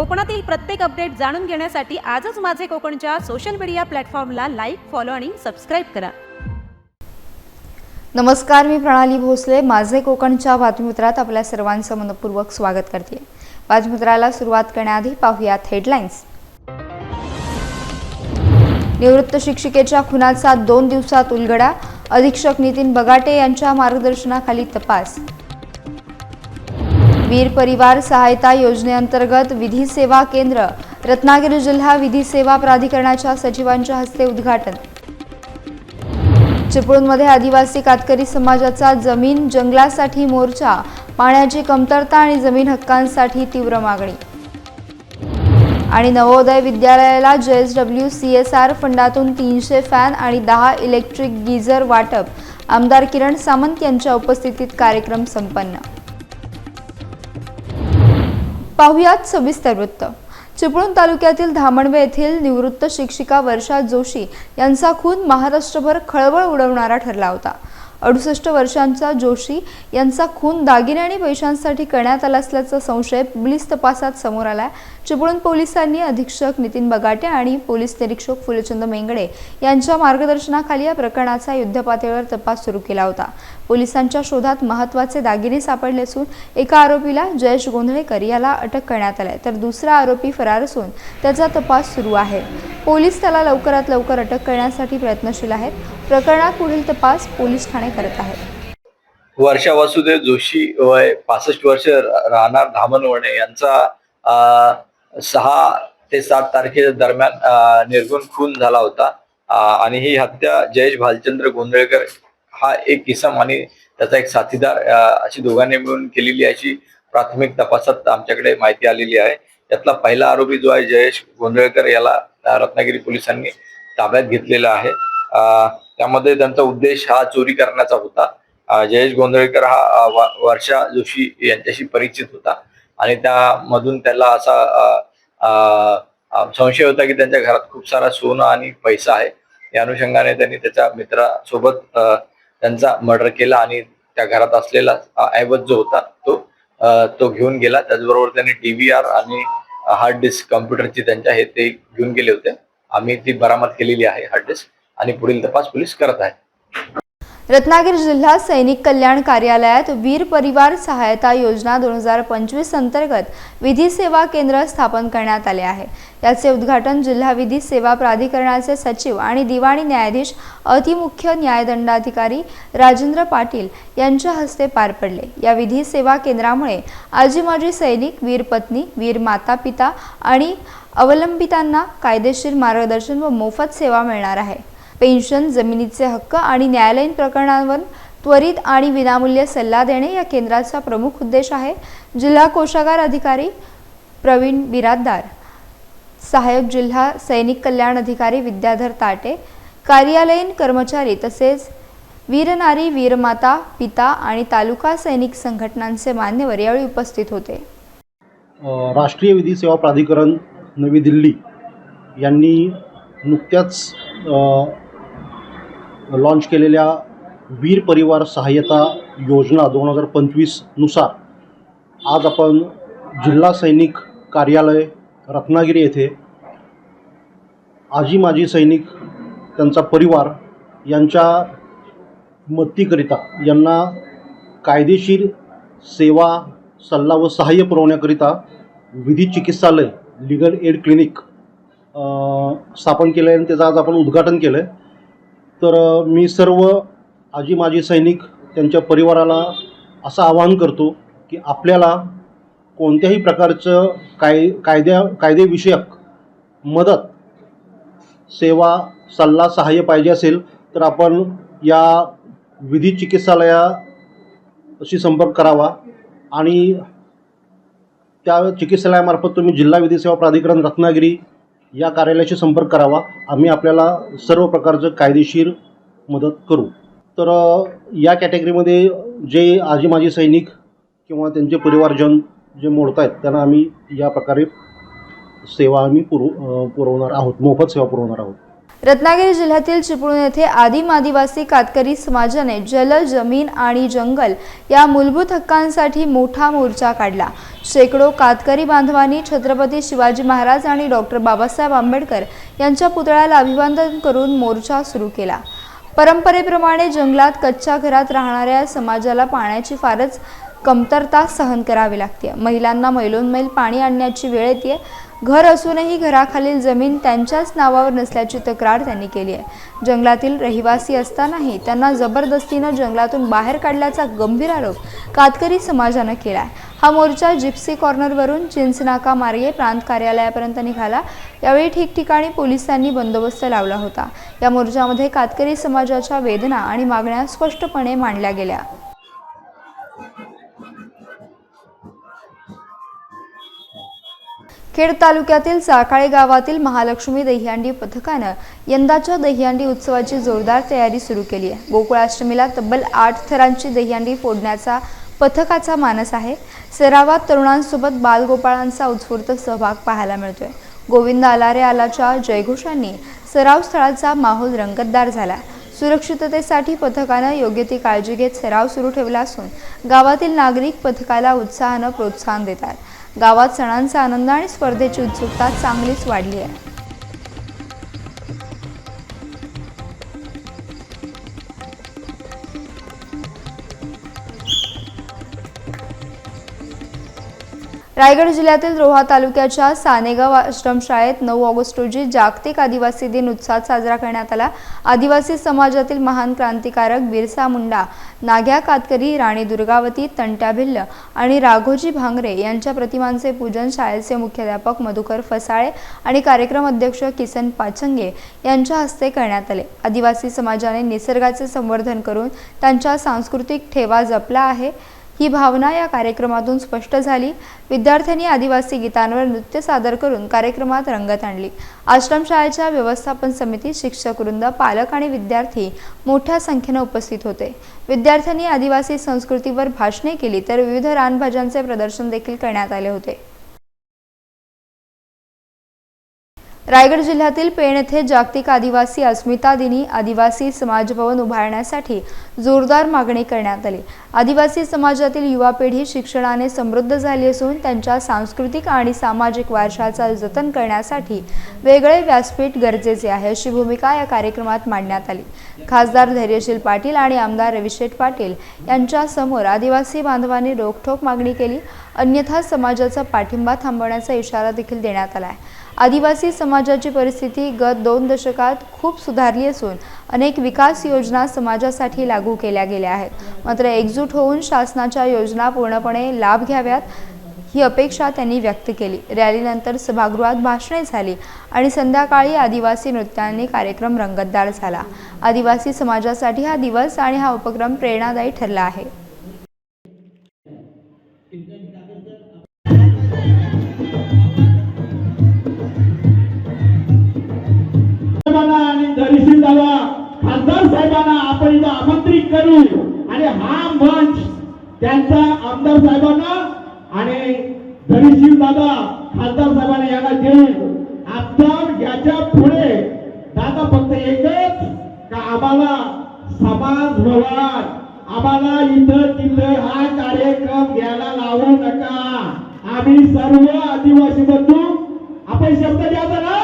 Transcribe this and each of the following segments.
कोकणातील प्रत्येक अपडेट जाणून घेण्यासाठी आजच माझे कोकणच्या सोशल मीडिया प्लॅटफॉर्मला लाईक फॉलो आणि सबस्क्राईब करा. नमस्कार मी प्रणाली भोसले. माझे कोकणच्या बातमीपत्रात आपल्या सर्वांचं मनपूर्वक स्वागत करते. बातमीपत्राला सुरुवात करण्याआधी पाहूयात हेडलाईन्स निवृत्त शिक्षिकेच्या खुनाचा दोन दिवसात उलगडा. अधीक्षक नितीन बगाटे यांच्या मार्गदर्शनाखाली तपास. वीर परिवार सहायता योजनेअंतर्गत विधी सेवा केंद्र रत्नागिरी जिल्हा विधी सेवा प्राधिकरणाच्या सचिवांच्या हस्ते उद्घाटन. चिपळूणमध्ये आदिवासी कातकरी समाजाचा जमीन जंगलासाठी मोर्चा पाण्याची कमतरता आणि जमीन हक्कांसाठी तीव्र मागणी. आणि Navodaya विद्यालयाला J S W C S R फंडातून तीनशे फॅन आणि दहा इलेक्ट्रिक गीझर वाटप. आमदार किरण सामंत यांच्या उपस्थितीत कार्यक्रम संपन्न. पाहुयात सविस्तर वृत्त. चिपळूण तालुक्यातील धामणवे येथील निवृत्त शिक्षिका वर्षा जोशी यांचा खून महाराष्ट्रभर खळबळ उडवणारा ठरला होता. अडुसष्ट वर्षांचा जोशी यांचा खून दागिने आणि पैशांसाठी करण्यात आला असल्याचा संशय पोलीस तपासात समोर आलाय. चिपळूण पोलिसांनी अधीक्षक नितीन बगाटे आणि पोलीस निरीक्षक फुलचंद मेंगडे यांच्या मार्गदर्शनाखाली या प्रकरणाचा युद्धपातळीवर तपास सुरू केला होता. पोलिसांच्या शोधात महत्त्वाचे दागिने सापडले असून एका आरोपीला जयेश गोंधळेकर याला अटक करण्यात आलाय. तर दुसरा आरोपी फरार असून त्याचा तपास सुरू आहे. पोलीस त्याला लवकरात लवकर अटक करण्यासाठी प्रयत्नशील आहेत. प्रकरणात पुढील तपास पोलीस ठाणे करत आहेत वर्षा वासुदेव जोशी वय पासष्ट वर्ष राहणार धामणवणे यांचा सहा ते सात तारखेच्या दरम्यान निर्गुण खून झाला होता. आणि ही हत्या जयेश भालचंद्र गोंधळेकर हा एक किसम आणि त्याचा एक साथीदार अशी दोघांनी मिळून केलेली अशी प्राथमिक तपासात आमच्याकडे माहिती आलेली आहे. यातला पहिला आरोपी जो आहे जयेश गोंधळकर याला रत्नागिरी पोलिसांनी ताब्यात घेतलेला आहे. त्यामध्ये त्यांचा उद्देश हा चोरी करण्याचा होता. जयेश गोंधळेकर हा वर्षा जोशी यांच्याशी परिचित होता. आणि त्यामधून त्याला असा संशय होता की त्यांच्या घरात खूप सारा सोनं आणि पैसा आहे. या अनुषंगाने त्यांनी त्याच्या मित्रासोबत त्यांचा मर्डर केला आणि त्या घरात असलेला ऐवज जो होता तो तो घेऊन गेला. त्याचबरोबर त्यांनी डीव्हीआर आणि हार्ड डिस्क कम्प्युटरची त्यांच्या हे ते घेऊन गेले होते. आम्ही ती बरामद केलेली आहे हार्ड डिस्क. आणि पुढील तपास पोलीस करत आहेत. रत्नागिरी जिल्हा सैनिक कल्याण कार्यालयात वीर परिवार सहायता योजना दोन हजार पंचवीस अंतर्गत विधी सेवा केंद्र स्थापन करण्यात आले आहे. याचे उद्घाटन जिल्हा विधी सेवा प्राधिकरणाचे सचिव आणि दिवाणी न्यायाधीश अतिमुख्य न्यायदंडाधिकारी राजेंद्र पाटील यांच्या हस्ते पार पडले. या विधी सेवा केंद्रामुळे आजी माजी सैनिक वीर पत्नी वीर माता पिता आणि अवलंबितांना कायदेशीर मार्गदर्शन व मोफत सेवा मिळणार आहे. पेन्शन जमिनीचे हक्क आणि न्यायालयीन प्रकरणांवर त्वरित आणि विनामूल्य सल्ला देणे या केंद्राचा प्रमुख उद्देश आहे. जिल्हा कोषागार अधिकारी प्रवीण बिराददार सहाय्यक जिल्हा सैनिक कल्याण अधिकारी विद्याधर ताटे कार्यालयीन कर्मचारी तसेच वीरनारी वीरमाता पिता आणि तालुका सैनिक संघटनांचे मान्यवर यावेळी उपस्थित होते. राष्ट्रीय विधी सेवा प्राधिकरण नवी दिल्ली यांनी नुकत्याच लॉन्च केलेल्या वीर परिवार सहाय्यता योजना दोन हजार पंचवीसनुसार आज आपण जिल्हा सैनिक कार्यालय रत्नागिरी येथे आजी माजी सैनिक त्यांचा परिवार यांच्या मदतीकरिता यांना कायदेशीर सेवा सल्ला व सहाय्य पुरवण्याकरिता विधी चिकित्सालय लिगल एड क्लिनिक स्थापन केलं आहे आणि त्याचं आज आपण उद्घाटन केलं आहे तर मी सर्व आजी माजी सैनिक त्यांच्या परिवाराला असं आवाहन करतो की आपल्याला कोणत्याही प्रकारचं काय कायद्या कायदेविषयक मदत सेवा सल्ला सहाय्य पाहिजे असेल तर आपण या विधी चिकित्सालयाशी संपर्क करावा आणि त्या चिकित्सालयामार्फत तुम्ही जिल्हा विधी सेवा प्राधिकरण रत्नागिरी या कार्यालयाशी संपर्क करावा. आम्ही आपल्याला सर्व प्रकारचं कायदेशीर मदत करू. तर या कॅटेगरीमध्ये जे आजी माजी सैनिक किंवा त्यांचे परिवारजन जे मोडत आहेत त्यांना आम्ही या प्रकारे सेवा आम्ही पुरव पुरवणार आहोत. मोफत सेवा पुरवणार आहोत. रत्नागिरी जिल्ह्यातील चिपळूण येथे आदिम आदिवासी कातकरी समाजाने जल जमीन आणि जंगल या मूलभूत हक्कांसाठी मोठा मोर्चा काढला. शेकडो कातकरी बांधवांनी छत्रपती शिवाजी महाराज आणि डॉक्टर बाबासाहेब आंबेडकर यांच्या पुतळ्याला अभिवादन करून मोर्चा सुरू केला. परंपरेप्रमाणे जंगलात कच्च्या घरात राहणाऱ्या समाजाला पाण्याची फारच कमतरता सहन करावी लागते. महिलांना मैलोन्मैल पाणी आणण्याची वेळ येते. घर असूनही घराखालील जमीन त्यांच्याच नावावर नसल्याची तक्रार त्यांनी केली आहे. जंगलातील रहिवासी असतानाही त्यांना जबरदस्तीनं जंगलातून बाहेर काढल्याचा गंभीर आरोप कातकरी समाजानं केला आहे. हा मोर्चा जिप्सी कॉर्नरवरून चिंचनाका मार्गे प्रांत कार्यालयापर्यंत निघाला. यावेळी ठिकठिकाणी पोलिसांनी बंदोबस्त लावला होता. या मोर्चामध्ये कातकरी समाजाच्या वेदना आणि मागण्या स्पष्टपणे मांडल्या गेल्या. खेड तालुक्यातील साकाळे गावातील महालक्ष्मी दहीहंडी पथकानं यंदाच्या दहीहंडी उत्सवाची जोरदार तयारी सुरू केली आहे. गोकुळाष्टमीला तब्बल आठ थरांची दहीहंडी फोडण्याचा पथकाचा मानस आहे. सरावात तरुणांसोबत बालगोपाळांचा उत्स्फूर्त सहभाग पाहायला मिळतोय. गोविंद आलारे आलाच्या जयघोषांनी सराव स्थळाचा माहोल रंगतदार झाला. सुरक्षिततेसाठी पथकानं योग्य ती काळजी घेत सराव सुरू ठेवला असून गावातील नागरिक पथकाला उत्साहानं प्रोत्साहन देतात. गावात सणांचा आनंद आणि स्पर्धेची उत्सुकता चांगलीच वाढली आहे. रायगड जिल्ह्यातील रोहा तालुक्याच्या सानेगाव आश्रमशाळेत नऊ ऑगस्ट रोजी जागतिक आदिवासी दिन उत्साहात साजरा करण्यात आला. आदिवासी समाजातील महान क्रांतिकारक बिरसा मुंडा नाग्या कातकरी राणी दुर्गावती तंट्या भिल्ल आणि राघोजी भांगरे यांच्या प्रतिमांचे पूजन शाळेचे मुख्याध्यापक मधुकर फसाळे आणि कार्यक्रम अध्यक्ष किसन पाचंगे यांच्या हस्ते करण्यात आले. आदिवासी समाजाने निसर्गाचे संवर्धन करून त्यांच्या सांस्कृतिक ठेवा जपला आहे. ही भावना या कार्यक्रमातून स्पष्ट झाली. विद्यार्थ्यांनी आदिवासी गीतांवर नृत्य सादर करून कार्यक्रमात रंगत आणली. आश्रमशाळेच्या व्यवस्थापन समिती शिक्षक वृंद पालक आणि विद्यार्थी मोठ्या संख्येनं उपस्थित होते. विद्यार्थ्यांनी आदिवासी संस्कृतीवर भाषणे केली तर विविध रानभाज्यांचे प्रदर्शन देखील करण्यात आले होते. रायगड जिल्ह्यातील पेण येथे जागतिक आदिवासी अस्मिता दिनी आदिवासी समाज भवन उभारण्यासाठी जोरदार मागणी करण्यात आली. आदिवासी समाजातील युवा पिढी शिक्षणाने समृद्ध झाली असून त्यांच्या सांस्कृतिक आणि सामाजिक वारशाचा जतन करण्यासाठी वेगळे व्यासपीठ गरजेचे आहे अशी भूमिका या कार्यक्रमात मांडण्यात आली. खासदार धैर्यशील पाटील आणि आमदार रविशेठ पाटील यांच्या समोर आदिवासी बांधवांनी रोखठोक मागणी केली. अन्यथा समाजाचा पाठिंबा थांबवण्याचा इशारा देखील देण्यात आला आहे. आदिवासी समाजाची परिस्थिती गत दोन दशकात खूप सुधारली असून अनेक विकास योजना समाजासाठी लागू केल्या गेल्या आहेत. मात्र एकजूट होऊन शासनाच्या योजना पूर्णपणे लाभ घ्याव्यात ही अपेक्षा त्यांनी व्यक्त केली. रॅलीनंतर सभागृहात भाषणे झाली आणि संध्याकाळी आदिवासी नृत्यांनी कार्यक्रम रंगतदार झाला. आदिवासी समाजासाठी हा दिवस आणि हा उपक्रम प्रेरणादायी ठरला आहे. साहेबांना आपण इथं आमंत्रित करू. आणि हा मंच त्यांचा आमदार साहेबांना आणि धैर्यशील दादा खासदार साहेबांना यांना देऊ आता याच्यापुढे दादा फक्त एकच का आम्हाला समाज भवन आम्हाला इथं तिथं हा कार्यक्रम घ्यायला लावू नका. आम्ही सर्व आदिवासी बंधू आपण शब्द द्यायचा ना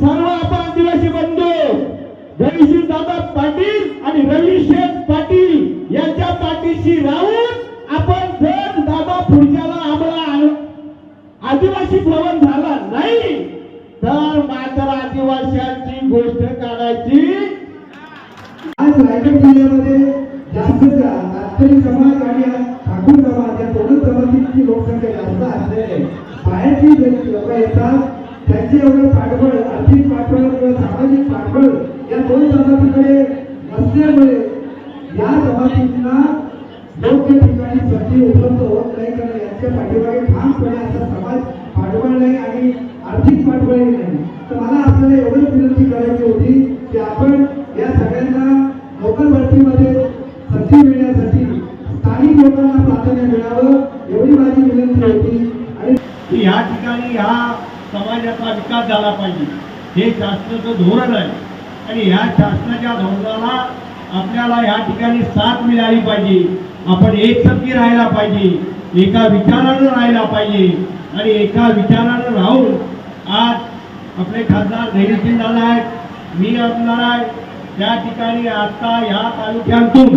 सर्व आपण आदिवासी बंधू रविशील दादा पाटील आणि रवी शेठ पाटील यांच्या पाठीशी राहून आपण जर दादा पुढच्याला आम्हाला आदिवासी भवन झाला नाही तर मात्र आदिवासींची गोष्ट काढायची. आज रायगड जिल्ह्यामध्ये जास्त नागरी समाज आणि ठाकूर समाज या दोन समाजाची लोकसंख्या जास्त असल्याने बाहेरची लोक येतात त्यांचे एवढं पाठबळ आर्थिक पाठबळ किंवा सामाजिक पाठबळ या दोन समाजाकडे असल्यामुळे या जमातींना योग्य ठिकाणी संधी उपलब्ध होत नाही कारण यांच्या पाठीमागे ठामपणे असा समाज पाठबळ नाही आणि आर्थिक पाठबळही नाही. तर मला आपल्याला एवढी विनंती करायची होती की आपण या सगळ्यांना लोकल भरतीमध्ये संधी मिळण्यासाठी स्थानिक लोकांना प्राधान्य मिळावं एवढी माझी विनंती होती. आणि या ह्या ठिकाणी ह्या समाजाचा विकास झाला पाहिजे. हे शासनाचं धोरण आहे. आणि ह्या शासनाच्या धोरणाला आपल्याला या ठिकाणी साथ मिळाली पाहिजे. आपण एकसंगी राहायला पाहिजे. एका विचारानं राहायला पाहिजे. आणि एका विचारानं राहून आज आपले खासदार धैर्यशील दादा आहेत मी असणार आहे. त्या ठिकाणी आता ह्या तालुक्यातून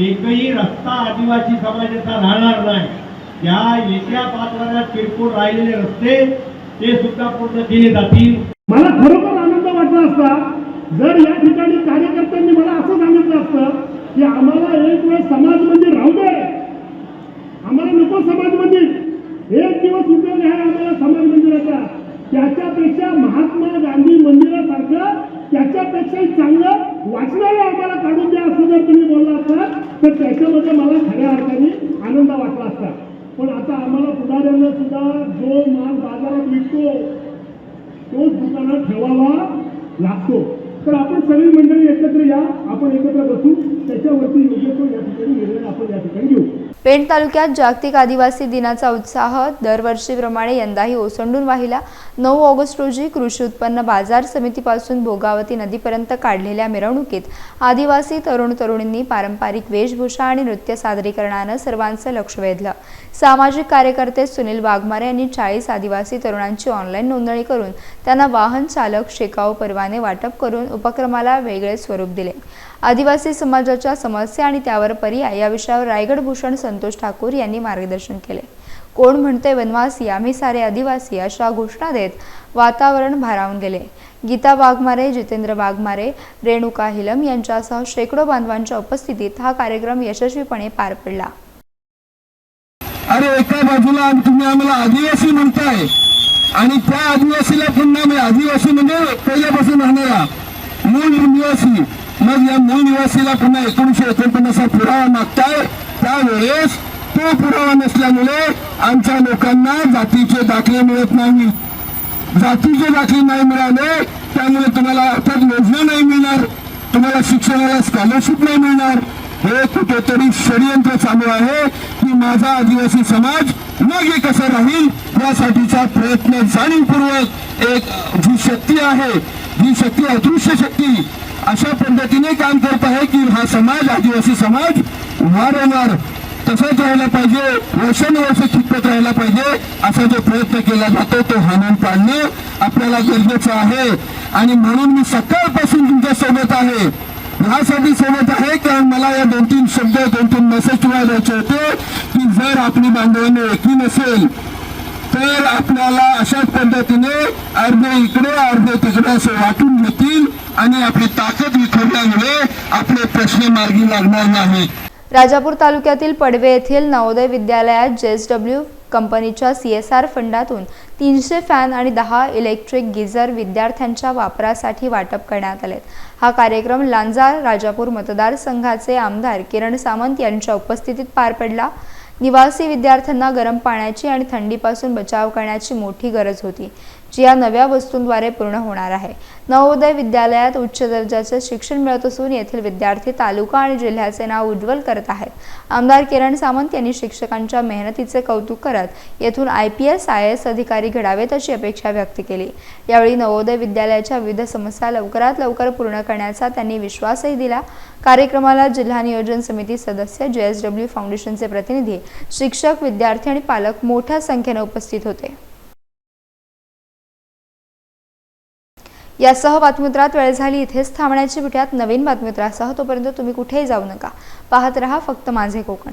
एकही रस्ता आदिवासी समाजाचा राहणार नाही. या येत्या पाच वर्षात किरकोळ राहिलेले रस्ते ते सुद्धा पूर्ण केले जातील. मला खरोखर आनंद वाटला असता जर या ठिकाणी कार्यकर्त्यांनी मला असं सांगितलं असतं की आम्हाला एक वेळ समाज मंदिर राहू दे. आम्हाला नको समाज मंदिर. एक दिवस उपयोग आहे आम्हाला समाज मंदिराचा. त्याच्यापेक्षा महात्मा गांधी मंदिरासारखं त्याच्यापेक्षाही चांगलं वाचनालय आम्हाला काढून द्या असं जर तुम्ही बोलला असतात तर त्याच्यामध्ये मला खऱ्या अर्थाने आनंद वाटला असता. पण आता आम्हाला पुढाऱ्यांना सुद्धा जो माल बाजारात विकतो तोच दुकानात ठेवावा लागतो. तर आपण सगळी मंडळी एकत्र या आपण एकत्र बसू त्याच्यावरती योग्य तो या ठिकाणी निर्णय आपण या ठिकाणी घेऊ. पेण तालुक्यात जागतिक आदिवासी दिनाचा उत्साह दरवर्षीप्रमाणे यंदाही ओसंडून वाहिला. नऊ ऑगस्ट रोजी कृषी उत्पन्न बाजार समितीपासून भोगावती नदीपर्यंत काढलेल्या मिरवणुकीत आदिवासी तरुण तरुणींनी पारंपरिक वेशभूषा आणि नृत्य सादरीकरणानं सर्वांचं लक्ष वेधलं. सामाजिक कार्यकर्ते सुनील वाघमारे यांनी चाळीस आदिवासी तरुणांची ऑनलाईन नोंदणी करून त्यांना वाहन चालक शेकाऊ परवाने वाटप करून उपक्रमाला वेगळे स्वरूप दिले. आदिवासी समाजाच्या समस्या आणि त्यावर पर्याय या विषयावर रायगड भूषण संतोष ठाकूर यांनी मार्गदर्शन केले. कोण म्हणते वनवासी आम्ही सारे आदिवासी अशा घोषणा देत वातावरण भारावून गेले. गीता वाघमारे जितेंद्र वाघमारे रेणुका हिलम यांच्यासह शेकडो बांधवांच्या उपस्थितीत हा कार्यक्रम यशस्वीपणे पार पडला. अरे एका बाजूला तुम्ही आम्हाला आदिवासी म्हणताय आणि त्या आदिवासीला पुन्हा आदिवासी म्हणजे पहिल्यापासून राहणारा मूळ निवासी मग या मूळ निवासीला पुन्हा एकोणीशे एकोणपन्नासचा पुरावा मागताय. त्यावेळेस तो पुरावा नसल्यामुळे आमच्या लोकांना जातीचे दाखले मिळत नाही. जातीचे दाखले नाही मिळाले त्यामुळे तुम्हाला अर्थात योजना नाही मिळणार. तुम्हाला शिक्षणाला स्कॉलरशिप नाही मिळणार. हे कुठेतरी षडयंत्र चालू आहे की माझा आदिवासी समाज मग एक कसा राहील? यासाठीचा प्रयत्न जाणीवपूर्वक एक जी शक्ती आहे ही शक्ती अदृश्य शक्ती अशा पद्धतीने काम करत आहे की हा समाज आदिवासी समाज वारंवार तसाच राहायला पाहिजे वर्षानुवर्ष चिकटत राहायला पाहिजे असा जो प्रयत्न केला जातो तो हाणून पाडणं आपल्याला गरजेचं आहे. आणि म्हणून मी सकाळपासून तुमच्यासोबत आहे. ह्यासाठी सोबत आहे कारण मला या दोन तीन शब्द दोन तीन मेसेज तुम्हाला द्यायचे होते की जर आपली बांधवांनी एकी नसेल तर आपल्याला अशाच पद्धतीने अर्धे इकडे अर्धे तिकडे असं वाटून घेतील आणि आपली ताकद विखरल्यामुळे आपले प्रश्न मार्गी लागणार नाही. राजापूर तालुक्यातील पडवे येथील नवोदय विद्यालयात जेएसडब्ल्यू कंपनीच्या सी एस आर फंडातून तीनशे फॅन आणि दहा इलेक्ट्रिक गिझर विद्यार्थ्यांच्या वापरासाठी वाटप करण्यात आले. हा कार्यक्रम लांजा राजापूर मतदारसंघाचे आमदार किरण सामंत यांच्या उपस्थितीत पार पडला. निवासी विद्यार्थ्यांना गरम पाण्याची आणि थंडीपासून बचाव करण्याची मोठी गरज होती. जी या नव्या वस्तूंद्वारे पूर्ण होणार आहे. नवोदय विद्यालयात उच्च दर्जाचे शिक्षण मिळत असून येथील विद्यार्थी तालुका आणि जिल्ह्याचे नाव उज्ज्वल करत आहेत. आमदार किरण सामंत यांनी शिक्षकांच्या मेहनतीचे कौतुक करत येथून I P S I S अधिकारी घडावेत अशी अपेक्षा व्यक्त केली. यावेळी नवोदय विद्यालयाच्या विविध समस्या लवकरात लवकर पूर्ण करण्याचा त्यांनी विश्वासही दिला. कार्यक्रमाला जिल्हा नियोजन समिती सदस्य जे एस डब्ल्यू फाउंडेशनचे प्रतिनिधी शिक्षक विद्यार्थी आणि पालक मोठ्या संख्येने उपस्थित होते. यासह बातमीपत्रात वेळ झाली. इथेच थांबण्याची पिठ्यात नवीन बातमीपत्रासह तोपर्यंत तुम्ही कुठेही जाऊ नका. पाहत रहा फक्त माझे कोकण.